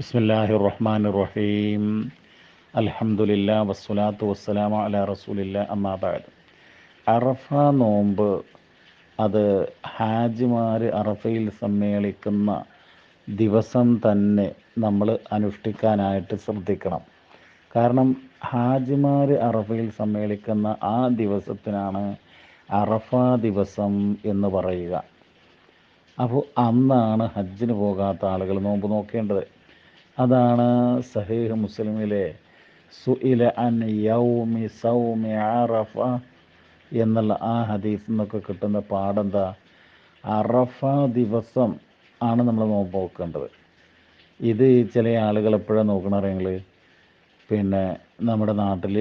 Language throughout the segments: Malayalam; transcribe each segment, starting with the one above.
ബിസ്മില്ലാഹി റഹ്മാൻ റഹീം അലഹമുല്ല വസ്സലാത്തു വസ്സലാമു അലാ റസൂലില്ല അമ്മാബാദ് അറഫ നോമ്പ് അത് ഹാജിമാർ അറഫയിൽ സമ്മേളിക്കുന്ന ദിവസം തന്നെ നമ്മൾ അനുഷ്ഠിക്കാനായിട്ട് ശ്രദ്ധിക്കണം. കാരണം ഹാജിമാർ അറഫയിൽ സമ്മേളിക്കുന്ന ആ ദിവസത്തിനാണ് അറഫ ദിവസം എന്ന് പറയുക. അപ്പോൾ അന്നാണ് ഹജ്ജിന് പോകാത്ത ആളുകൾ നോമ്പ് നോക്കേണ്ടത്. അതാണ് സഹീഹ് മുസ്ലിമിലെ സുഇല അൻ യൗമി സൗമി അറഫ എന്നുള്ള ആ ഹദീസ് നിന്നൊക്കെ കിട്ടുന്ന പാടെന്താ? അറഫ ദിവസം ആണ് നമ്മൾ നോക്കേണ്ടത്. ഇത് ചില ആളുകൾ എപ്പോഴാണ് നോക്കണറിയങ്ങൾ പിന്നെ നമ്മുടെ നാട്ടിൽ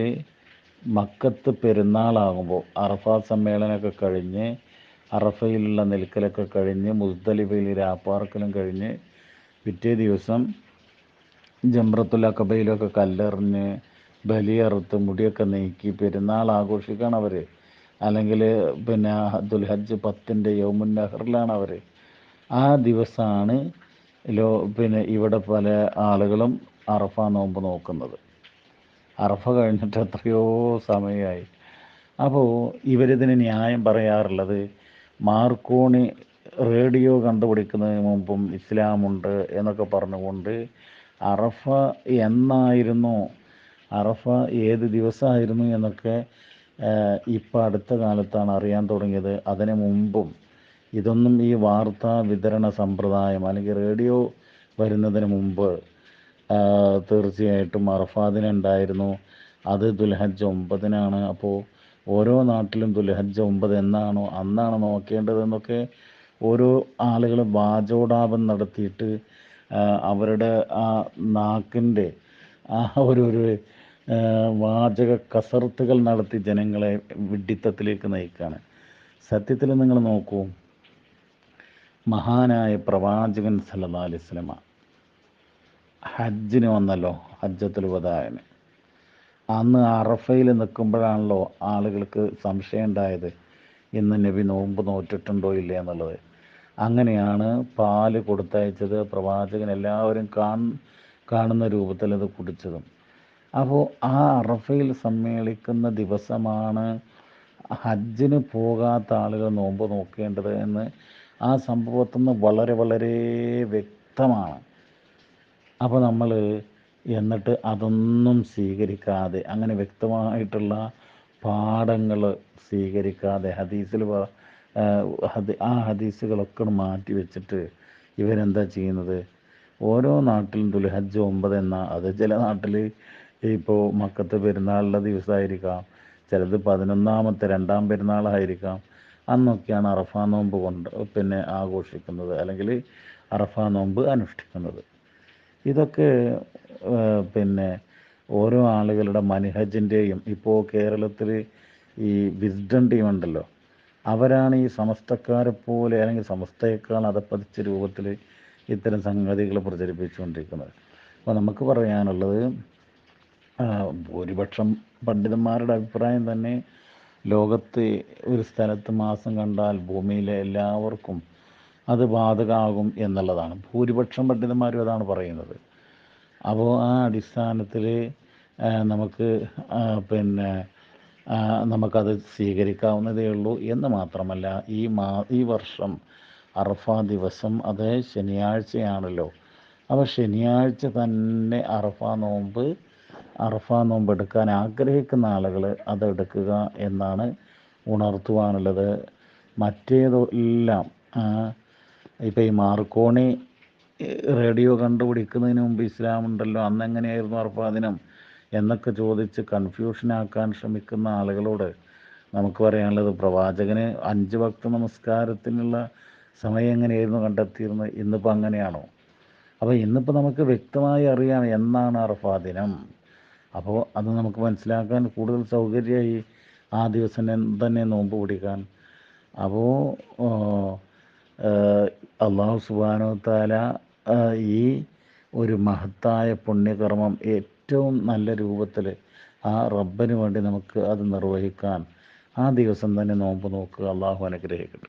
മക്കത്ത് പെരുന്നാളാകുമ്പോൾ അറഫ സമ്മേളനമൊക്കെ കഴിഞ്ഞ് അറഫയിലുള്ള നിൽക്കലൊക്കെ കഴിഞ്ഞ് മുസ്ദലിഫയിൽ രാപ്പാർക്കലും കഴിഞ്ഞ് പിറ്റേ ദിവസം ജംറത്തുൽ അക്കബയിലൊക്കെ കല്ലെറിഞ്ഞ് ബലിയറുത്ത് മുടിയൊക്കെ നീക്കി പെരുന്നാൾ ആഘോഷിക്കുകയാണ് അവർ അല്ലെങ്കിൽ പിന്നെ ദുൽഹജ്ജ് പത്തിന്റെ യൗമുൻ നഹറിലാണ് അവർ ആ ദിവസമാണ് ലോ പിന്നെ ഇവിടെ പല ആളുകളും അറഫ നോമ്പ് നോക്കുന്നത്. അറഫ കഴിഞ്ഞിട്ട് എത്രയോ സമയമായി അപ്പോൾ ഇവരിതിന് ന്യായം പറയാറുള്ളത് മാർക്കോണി റേഡിയോ കണ്ടുപിടിക്കുന്നതിന് മുമ്പും ഇസ്ലാമുണ്ട് എന്നൊക്കെ പറഞ്ഞുകൊണ്ട് അറഫ എന്നായിരുന്നു. അറഫ ഏത് ദിവസമായിരുന്നു എന്നൊക്കെ ഇപ്പം അടുത്ത കാലത്താണ് അറിയാൻ തുടങ്ങിയത്. അതിനു മുമ്പും ഇതൊന്നും ഈ വാർത്താ വിതരണ സമ്പ്രദായം അല്ലെങ്കിൽ റേഡിയോ വരുന്നതിന് മുമ്പ് തീർച്ചയായിട്ടും അറഫാദിനുണ്ടായിരുന്നു. അത് ദുൽഹജ്ജ് ഒമ്പതിനാണ്. അപ്പോൾ ഓരോ നാട്ടിലും ദുൽഹജ്ജ് ഒമ്പത് എന്നാണോ അന്നാണോ നോക്കേണ്ടതെന്നൊക്കെ ഓരോ ആളുകൾ വാചോടാപം നടത്തിയിട്ട് അവരുടെ ആ നാക്കിന്റെ ആ ഒരു ഒരു വാചക കസർത്തുകൾ നടത്തി ജനങ്ങളെ വിഡിത്തത്തിലേക്ക് നയിക്കുകയാണ് സത്യത്തിൽ നിങ്ങൾ നോക്കൂ. മഹാനായ പ്രവാചകൻ സല്ലല്ലാഹു അലൈഹി വസല്ലമ ഹജ്ജിന് വന്നല്ലോ ഹജ്ജത്തുൽ വദായന് അന്ന് അറഫയിൽ നിൽക്കുമ്പോഴാണല്ലോ ആളുകൾക്ക് സംശയം ഉണ്ടായത് ഇന്ന് നബി നോമ്പ് നോറ്റിട്ടുണ്ടോ ഇല്ല എന്നുള്ളത്. അങ്ങനെയാണ് പാൽ കൊടുത്തയച്ചത്. പ്രവാചകൻ എല്ലാവരും കാണുന്ന രൂപത്തിൽ അത് കുടിച്ചതും. അപ്പോൾ ആ അറഫയിൽ സമ്മേളിക്കുന്ന ദിവസമാണ് ഹജ്ജിന് പോകാത്ത ആളുകൾ നോമ്പ് നോക്കേണ്ടത് എന്ന് ആ സംഭവത്തിൽ നിന്ന് വളരെ വളരെ വ്യക്തമാണ്. അപ്പോൾ നമ്മൾ എന്നിട്ട് അതൊന്നും സ്വീകരിക്കാതെ അങ്ങനെ വ്യക്തമായിട്ടുള്ള പാഠങ്ങൾ സ്വീകരിക്കാതെ ഹദീസിൽ ആ ഹദീസുകളൊക്കെ മാറ്റി വെച്ചിട്ട് ഇവരെന്താ ചെയ്യുന്നത്? ഓരോ നാട്ടിലും ദുൽഹജ്ജ് ഒമ്പത് എന്ന അത് ചില നാട്ടിൽ ഇപ്പോൾ മക്കത്ത് പെരുന്നാളിന്റെ ദിവസമായിരിക്കാം ചിലത് പതിനൊന്നാമത്തെ രണ്ടാം പെരുന്നാളായിരിക്കാം. അന്നൊക്കെയാണ് അറഫാ നോമ്പ് കൊണ്ട് പിന്നെ ആഘോഷിക്കുന്നത് അല്ലെങ്കിൽ അറഫാ നോമ്പ് അനുഷ്ഠിക്കുന്നത്. ഇതൊക്കെ പിന്നെ ഓരോ ആളുകളുടെ മനിഹജിന്റെയും ഇപ്പോൾ കേരളത്തിൽ ഈ വിസ്ഡം ടീം ഉണ്ടല്ലോ അവരാണ് ഈ സമസ്തക്കാരെ പോലെ അല്ലെങ്കിൽ സമസ്തയേക്കാൾ അതപ്പതിച്ച രൂപത്തിൽ ഇത്തരം സംഗതികൾ പ്രചരിപ്പിച്ചുകൊണ്ടിരിക്കുന്നത്. അപ്പോൾ നമുക്ക് പറയാനുള്ളത് ഭൂരിപക്ഷം പണ്ഡിതന്മാരുടെ അഭിപ്രായം തന്നെ ലോകത്ത് ഒരു സ്ഥലത്ത് മാസം കണ്ടാൽ ഭൂമിയിലെ എല്ലാവർക്കും അത് ബാധകമാകും എന്നുള്ളതാണ്. ഭൂരിപക്ഷം പണ്ഡിതന്മാരും അതാണ് പറയുന്നത്. അപ്പോൾ ആ അടിസ്ഥാനത്തിൽ നമുക്ക് പിന്നെ നമുക്കത് സ്വീകരിക്കാവുന്നതേ ഉള്ളൂ എന്ന് മാത്രമല്ല ഈ മാ ഈ വർഷം അറഫ ദിവസം അത് ശനിയാഴ്ചയാണല്ലോ. അപ്പോൾ ശനിയാഴ്ച തന്നെ അറഫ നോമ്പ് അറഫ നോമ്പ് എടുക്കാൻ ആഗ്രഹിക്കുന്ന ആളുകൾ അത് എടുക്കുക എന്നാണ് ഉണർത്തുവാനുള്ളത്. മറ്റേതെല്ലാം ഇപ്പോൾ ഈ മാർക്കോണി റേഡിയോ കണ്ടുപിടിക്കുന്നതിന് മുമ്പ് ഇസ്ലാം ഉണ്ടല്ലോ അറഫ ദിനം? എന്നൊക്കെ ചോദിച്ച് കൺഫ്യൂഷനാക്കാൻ ശ്രമിക്കുന്ന ആളുകളോട് നമുക്ക് പറയാനുള്ളത് പ്രവാചകന് അഞ്ച് ഭക്ത നമസ്കാരത്തിനുള്ള സമയം എങ്ങനെയായിരുന്നു കണ്ടെത്തിയിരുന്നത്? ഇന്നിപ്പോൾ അങ്ങനെയാണോ? അപ്പോൾ ഇന്നിപ്പോൾ നമുക്ക് വ്യക്തമായി അറിയാം എന്നാണ് അറഫാ ദിനം. അപ്പോൾ അത് നമുക്ക് മനസ്സിലാക്കാൻ കൂടുതൽ സൗകര്യമായി ആ ദിവസം തന്നെ നോമ്പ് പിടിക്കാൻ. അപ്പോൾ അള്ളാഹു സുബാനോ താല ഈ ഒരു മഹത്തായ പുണ്യകർമ്മം ഏറ്റവും നല്ല രൂപത്തിൽ ആ റബ്ബിന് വേണ്ടി നമുക്ക് അത് നിർവഹിക്കാൻ ആ ദിവസം തന്നെ നോമ്പ് നോക്കുക. അള്ളാഹു അനുഗ്രഹിക്കട്ടെ.